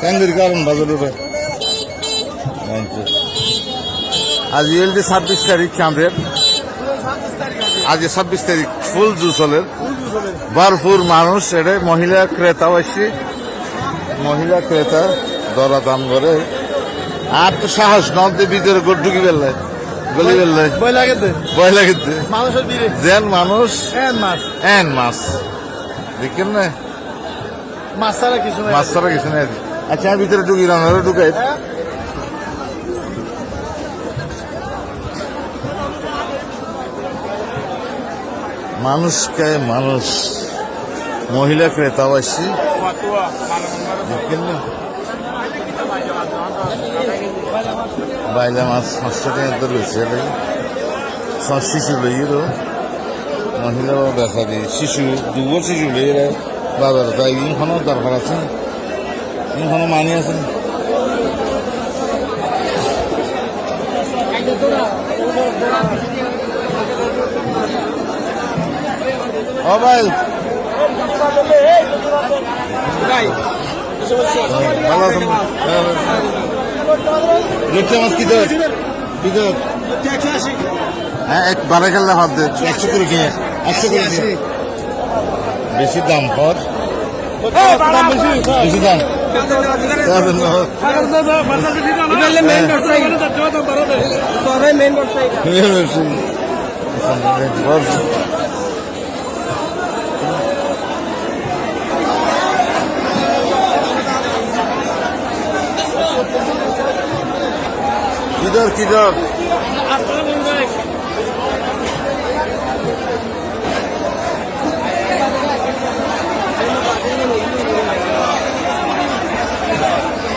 কেন্দ্রের কারণ বাজার উপরে। আজ ইয়েলটি ছাব্বিশ তারিখ চাঁদের আজ ছাব্বিশ তারিখ ফুল জুসলের ভরপুর মানুষ এটা মহিলা ক্রেতা আসছে মহিলা ক্রেতা দরা দাম করে। আর তো সাহস নদীর ভিতরে গোট ঢুকি ফেললে। গলি ফেললে। ভয় লাগে ভয় মানুষের যেন মানুষ হ্যাঁ মাছ। এন মাছ। দেখেন না? মাছ ছাড়া কিছু নাই। মাছ ছাড়া কিছু নেই। আচ্ছা আমি ভিতরে ঢুকি রান্নারে ঢুকাই। মানুষকে মানুষ মহিলা ক্রেতাও আসছি দেখেন না। বাইলা মাছ পাঁচশো টাকা তো রয়েছে শিশু লইয়েরও মহিলাও দেখা দিই শিশু দুবছর শিশু লইয়ে বাজার তাই ইনখানো দরকার আছে। ইনখানো মানি আছে। ও ভাই। ভালো আছেন? লুটে মাছ কি দর? কি দর? হ্যাঁ এক বারে খেললে দে। একশো করে কিনে একশো করে বেশি দাম পর। বেশি দাম। যাবেন না। বেশি। বল। কি দর কি দর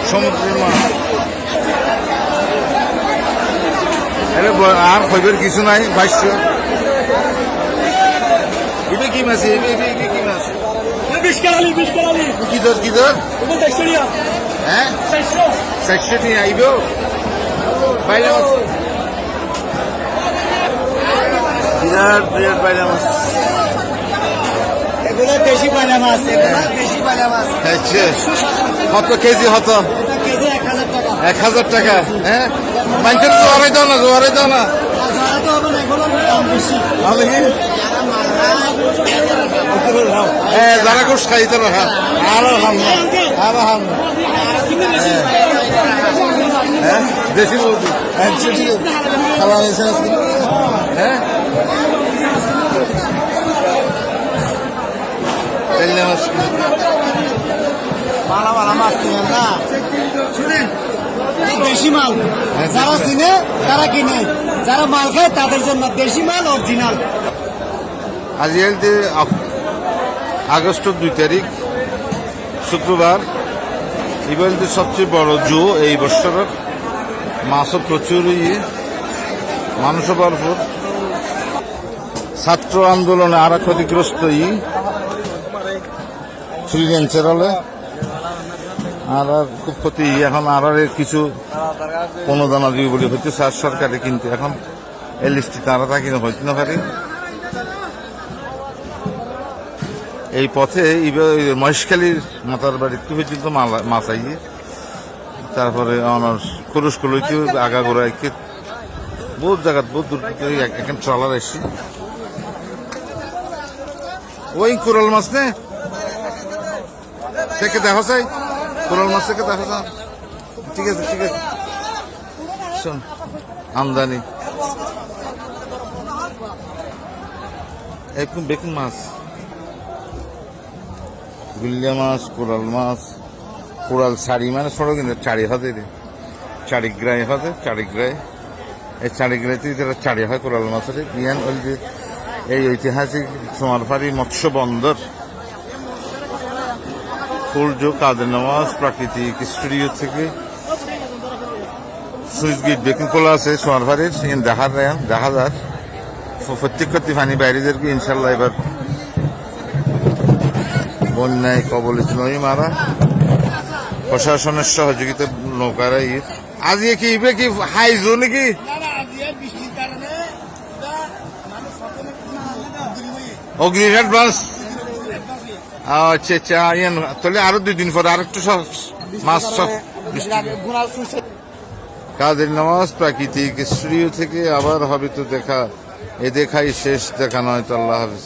সমুদ্রের মাছ আরে ব- আর খৈবের কিছু নাই বাইশ ইবে কি মাছ ইবে ইবে ইবে কি মাছ কি দর কি দর হ্যাঁ চারশো টি আইব বাইরে মাছ বিরাট বিরাট বাইরে মাছ এগুলো দেশি পায়না মাছ এগুলো দেশি পায়না মাছ আচ্ছা কত কেজি হত এটা কেজি এক হাজার টাকা এক হাজার টাকা হ্যাঁ? মানুষের জোয়ারে দাও না জোয়ারে দাও না। তাহলে কি? যারা হ্যাঁ যারা গোস খাই তারা হ্যাঁ আরও হাম আরও হাম না। হ্যাঁ দেশি বলছি হ্যাঁ খাওয়া হয়েছে হ্যাঁ? মাছ মালা মালা মাছ কিনেন না? শুনেন এই দেশি মাল। যারা চিনে, তারা কিনে। যারা মাল খায়, তাদের জন্য দেশি মাল অরিজিনাল আজ এলতে আগস্টের দুই তারিখ শুক্রবার। ইবেলতে সবচেয়ে বড় জু এই বছরের মাছও প্রচুর ইয়ে মানুষও ভরপুর ছাত্র আন্দোলনে আর ক্ষতিগ্রস্ত ই। ফ্রিল্যান্সের হলে। আর আর খুব ক্ষতি, এখন আর আর কিছু অনুদান দিবে বলে হচ্ছে স্যার সরকারে কিন্তু এখন এই লিস্টটি তারা তা কিনা হইতে না পারে। এই পথে মহেশখালীর মাতার বাড়ির পর্যন্ত মাছ আইয়ে তারপরে আমার খরচ কলইতে আগা গোড়া একে বহুত জায়গা বহুত দূর থেকে এখানে ট্রলার এসছি ওই কোরাল মাছ নে? থেকে দেখা যায় কোরাল মাছ থেকে দেখা যায় ঠিক আছে ঠিক আছে। শোন, আমদানি। একদম বেকুন মাছ? গুলিয়া মাছ, কোরাল মাছ, কোরাল শাড়ি মানে ছোট কিন্তু চারি হাতে রে চারিগ্রাই হাতে চারিগ্রাই এই চারিগ্রাইতে যেটা চারি হয়, কোরাল মাছের এই ঐতিহাসিক সোমারফারি মৎস্য বন্দর। সূর্য কাদের নামাজ প্রাকৃতিক স্টুডিও থেকে। সুইচ গেট বেকিং খোলা আছে সোমারফারির এখানে দেখা যায় দেখা যায় প্রত্যেক করতে পানি বাইরেদেরকে ইনশাল্লাহ এবার বন্যায় কবলিত নই মারা। প্রশাসনের সহযোগিতা নৌকারা আজকে কি ইবে কি হাইজো নাকি? অগ্নিঘাট বাস। আচ্ছা আচ্ছা ইয়ান তাহলে আরও দুই দিন পরে আরেকটু সব মাছ সব কাদের নামাজ প্রাকৃতিক স্টুডিও থেকে আবার হবে তো দেখা। এ দেখাই শেষ, দেখা নয় তো আল্লাহ হাফিজ।